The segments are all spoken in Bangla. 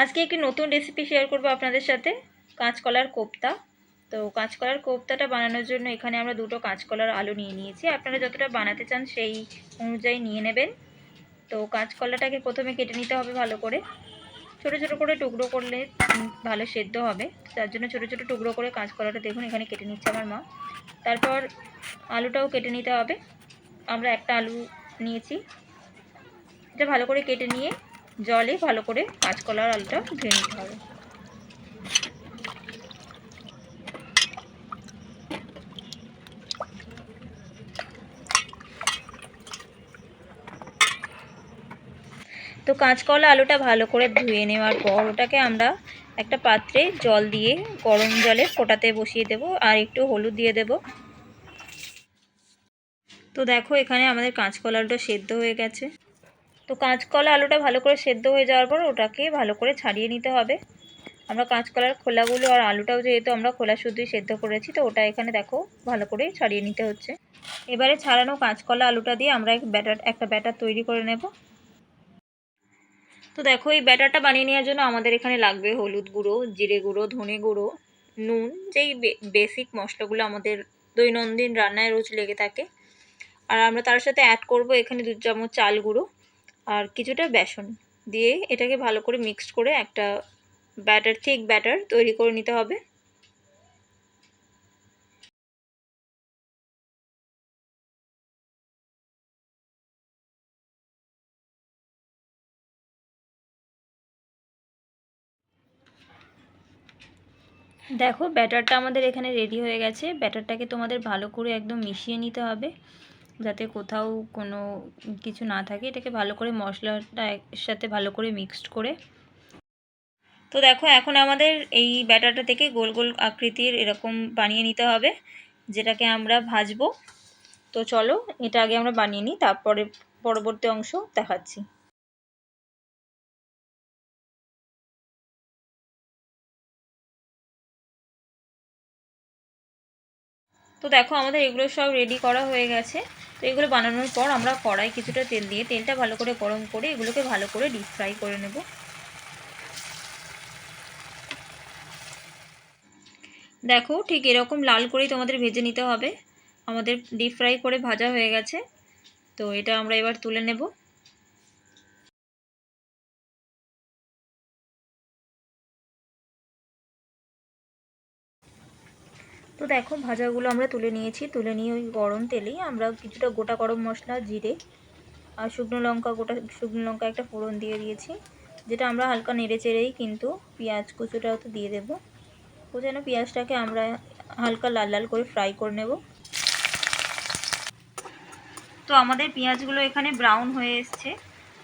আজকে একটি নতুন রেসিপি শেয়ার করব আপনাদের সাথে, কাঁচকলার কোপ্তা। তো কাঁচকলার কোপ্তাটা বানানোর জন্য এখানে আমরা দুটো কাঁচকলার আলু নিয়ে নিয়েছি। আপনারা যতটা বানাতে চান সেই অনুযায়ী নিয়ে নেবেন। তো কাঁচকলাটাকে প্রথমে কেটে নিতে হবে ভালো করে। ছোট ছোট করে টুকরো করলে ভালো সেদ্ধ হবে। তার জন্য ছোট ছোট টুকরো করে কাঁচকলাটা দেখুন, এখানে কেটে নিচ্ছে আমার মা। তারপর আলুটাও কেটে নিতে হবে। আমরা একটা আলু নিয়েছি। এটা ভালো করে কেটে নিয়ে জলে ভালো করে কাঁচকলার আলুটা ধুয়ে নিতে হবে। তো কাঁচকলা আলুটা ভালো করে ধুয়ে নেওয়ার পর ওটাকে আমরা একটা পাত্রে জল দিয়ে গরম জলে ফোটাতে বসিয়ে দেব আর একটু হলুদ দিয়ে দেব। তো দেখো এখানে আমাদের কাঁচকলা আলুটা সেদ্ধ হয়ে গেছে। তো কাঁচকলা আলুটা ভালো করে সেদ্ধ হয়ে যাওয়ার পর ওটাকে ভালো করে ছাড়িয়ে নিতে হবে। আমরা কাঁচকলার খোলাগুলো আর আলুটাও যেহেতু আমরা খোলা শুদ্ধই সেদ্ধ করেছি, তো ওটা এখানে দেখো ভালো করে ছাড়িয়ে নিতে হচ্ছে। এবারে ছাড়ানো কাঁচকলা আলুটা দিয়ে আমরা ব্যাটার, একটা ব্যাটার তৈরি করে নেব। তো দেখো এই ব্যাটারটা বানিয়ে নেওয়ার জন্য আমাদের এখানে লাগবে হলুদ গুঁড়ো, জিরে গুঁড়ো, ধনে গুঁড়ো, নুন, যেই বেসিক মশলাগুলো আমাদের দৈনন্দিন রান্নায় রোজ লেগে থাকে। আর আমরা তার সাথে অ্যাড করব এখানে দু চামচ চাল গুঁড়ো। আর কিছুটা বেসন দিয়ে এটাকে ভালো করে মিক্সড করে একটা ব্যাটার থিক ব্যাটার তৈরি করে নিতে হবে। দেখো ব্যাটারটা আমাদের এখানে রেডি হয়ে গেছে। ব্যাটারটাকে তোমাদের ভালো করে একদম মিশিয়ে নিতে হবে। যাতে কোথাও কোনো কিছু না থাকে, এটাকে ভালো করে মশলাটা একসাথে ভালো করে মিক্সড করে। তো দেখো, এখন আমাদের এই ব্যাটারটা থেকে গোল গোল আকৃতির এরকম বানিয়ে নিতে হবে, যেটাকে আমরা ভাজবো। তো চলো, এটা আগে আমরা বানিয়ে নিই, তারপরে পরবর্তী অংশ দেখাচ্ছি। তো দেখো, আমাদের এগুলো সব রেডি করা হয়ে গেছে। তো এগুলো বানানোর পর আমরা কড়াই কিছুটা তেল দিয়ে তেলটা ভালো করে গরম করে এগুলোকে ভালো করে ডিপ ফ্রাই করে নেব। দেখো ঠিক এরকম লাল করেই তোমাদের ভেজে নিতে হবে। আমাদের ডিপ ফ্রাই করে ভাজা হয়ে গেছে। তো এটা আমরা এবার তুলে নেব। তো দেখো, ভাজাগুলো আমরা তুলে নিয়েছি। তুলে নিয়ে ওই গরম তেলেই আমরা কিছুটা গোটা গরম মশলা, জিরে আর শুকনো লঙ্কা গোটা, শুকনো লঙ্কা একটা ফোড়ন দিয়ে দিয়েছি, যেটা আমরা হালকা নেড়ে চেড়েই কিন্তু পেঁয়াজ কুচোটাও তো দিয়ে দেবো। ও যেন পেঁয়াজটাকে আমরা হালকা লাল লাল করে ফ্রাই করে নেব। তো আমাদের পেঁয়াজগুলো এখানে ব্রাউন হয়ে এসছে।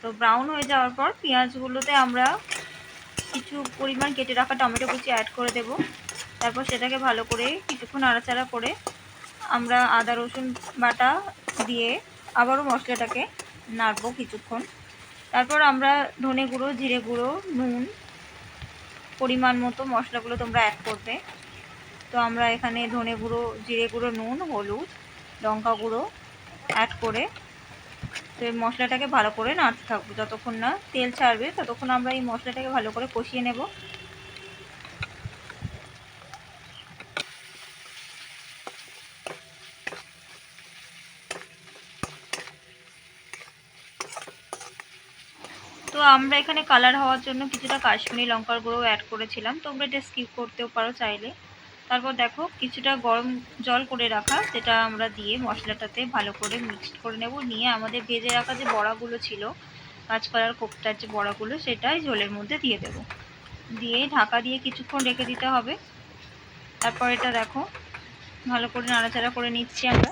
তো ব্রাউন হয়ে যাওয়ার পর পেঁয়াজগুলোতে আমরা কিছু পরিমাণ কেটে রাখা টমেটো কুচি অ্যাড করে দেব। তারপর সেটাকে ভালো করে কিছুক্ষণ নাড়াচাড়া করে আমরা আদা, রসুন বাটা দিয়ে আবারও মশলাটাকে নাড়বো কিছুক্ষণ। তারপর আমরা ধনে গুঁড়ো, জিরে গুঁড়ো, নুন পরিমাণ মতো মশলাগুলো তোমরা অ্যাড করবে। তো আমরা এখানে ধনে গুঁড়ো, জিরে গুঁড়ো, নুন, হলুদ, লঙ্কা গুঁড়ো অ্যাড করে তো এই মশলাটাকে ভালো করে নাড়তে থাকব। যতক্ষণ না তেল ছাড়বে, ততক্ষণ আমরা এই মশলাটাকে ভালো করে কষিয়ে নেব। তো আমরা এখানে কালার হওয়ার জন্য কিছুটা কাশ্মীরি লঙ্কার গুঁড়ো অ্যাড করেছিলাম। তোমরা এটা স্কিপ করতেও পারো চাইলে। তারপর দেখো, কিছুটা গরম জল করে রাখা, যেটা আমরা দিয়ে মশলাটাতে ভালো করে মিক্সড করে নেব। নিয়ে আমাদের ভেজে রাখা যে বড়াগুলো ছিল কাঁচকলার কোপ্তার যে বড়াগুলো, সেটাই ঝোলের মধ্যে দিয়ে দেব। দিয়ে ঢাকা দিয়ে কিছুক্ষণ রেখে দিতে হবে। তারপর এটা দেখো, ভালো করে নাড়াচাড়া করে নিচ্ছি আমরা।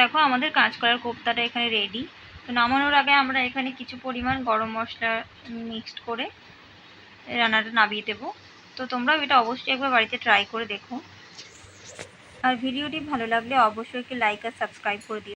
দেখো, আমাদের কাঁচকলার কোপ্তাটা এখানে রেডি তো নামানোর আগে আমরা এখানে কিছু পরিমাণ গরম মশলা মিক্সড করে রান্নাটা নামিয়ে দেবো। তো তোমরাও এটা অবশ্যই একবার বাড়িতে ট্রাই করে দেখো। আর ভিডিওটি ভালো লাগলে অবশ্যই একটি লাইক আর সাবস্ক্রাইব করে দিও।